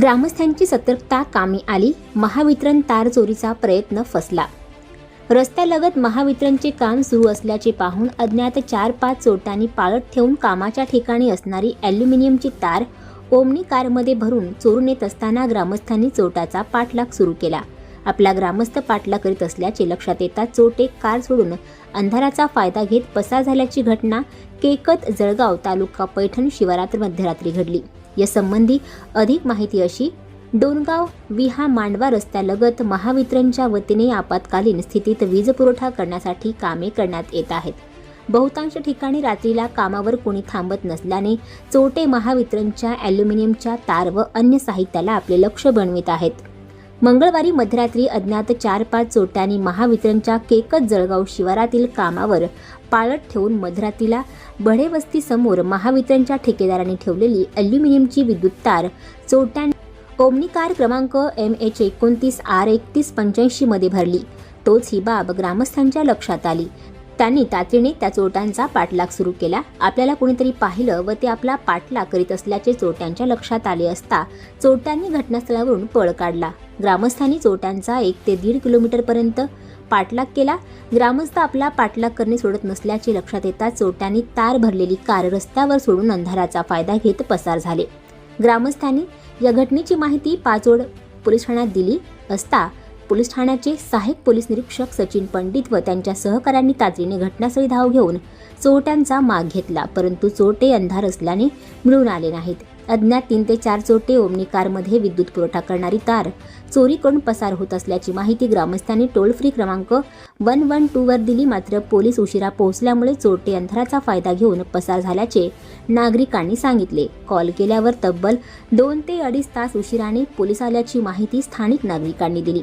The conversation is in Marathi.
ग्रामस्थांची सतर्कता कामी आली महावितरण तार चोरीचा प्रयत्न फसला. रस्त्यालगत महावितरणचे काम सुरू असल्याचे पाहून अज्ञात चार पाच चोरट्यांनी पाळत ठेवून कामाच्या ठिकाणी असणारी ॲल्युमिनियमची तार ओमनी कारमध्ये भरून चोरून येत असताना ग्रामस्थांनी चोरटाचा पाठलाग सुरू केला. आपला ग्रामस्थ पाठलाग करीत असल्याचे लक्षात येता चोटे कार सोडून अंधाराचा फायदा घेत पसार झाल्याची घटना केकत जळगाव तालुका पैठण शिवारात मध्यरात्री घडली. यासंबंधी अधिक माहिती अशी डोनगाव विहा मांडवा रस्त्यालगत महावितरणच्या वतीने आपत्कालीन स्थितीत वीज पुरवठा करण्यासाठी कामे करण्यात येत आहेत. बहुतांश ठिकाणी रात्रीला कामावर कोणी थांबत नसल्याने चोटे महावितरणच्या ॲल्युमिनियमच्या तार व अन्य साहित्याला आपले लक्ष बनवित आहेत. मंगळवारी मध्यरात्री अज्ञात चार पाच चोरट्यांनी महावितरणच्या केकत जळगाव शिवारातील कामावर पाळत ठेवून मध्यरात्रीला बढेवस्तीसमोर महावितरणच्या ठेकेदारांनी ठेवलेली अल्युमिनियमची विद्युत तार चोरट्यांनी ओमनी कार क्रमांक एम एच एकोणतीस आर एकतीस पंच्याऐंशी मध्ये भरली. तोच ही बाब ग्रामस्थांच्या लक्षात आली. त्यांनी तातडीने त्या चोरट्यांचा पाठलाग सुरू केला. आपल्याला कोणीतरी पाहिलं व ते आपला पाठलाग करीत असल्याचे चोरट्यांच्या लक्षात आले असता चोरट्यांनी घटनास्थळावरून पळ काढला. ग्रामस्थांनी चोरट्यांचा एक ते दीड किलोमीटरपर्यंत पाठलाग केला. ग्रामस्थ आपला पाठलाग करणे सोडत नसल्याचे लक्षात येताच चोरट्यांनी तार भरलेली कार रस्त्यावर सोडून अंधाराचा फायदा घेत पसार झाले. ग्रामस्थांनी या घटनेची माहिती पाचोड पोलीस ठाण्यात दिली असता पोलीस ठाण्याचे सहाय्यक पोलीस निरीक्षक सचिन पंडित व त्यांच्या सहकाऱ्यांनी तातडीने घटनास्थळी धाव घेऊन चोरट्यांचा माग घेतला. परंतु चोरटे अंधार असल्याने मिळून आले नाहीत. अज्ञात तीन ते चार चोरटे ओमनी कारमध्ये विद्युत पुरवठा करणारी तार चोरी करून पसार होत असल्याची माहिती ग्रामस्थांनी टोल फ्री क्रमांक वन वन टू वर दिली. मात्र पोलीस उशिरा पोहोचल्यामुळे चोरटे अंधाराचा फायदा घेऊन पसार झाल्याचे नागरिकांनी सांगितले. कॉल केल्यावर तब्बल दोन ते अडीच तास उशिराने पोलीस आल्याची माहिती स्थानिक नागरिकांनी दिली.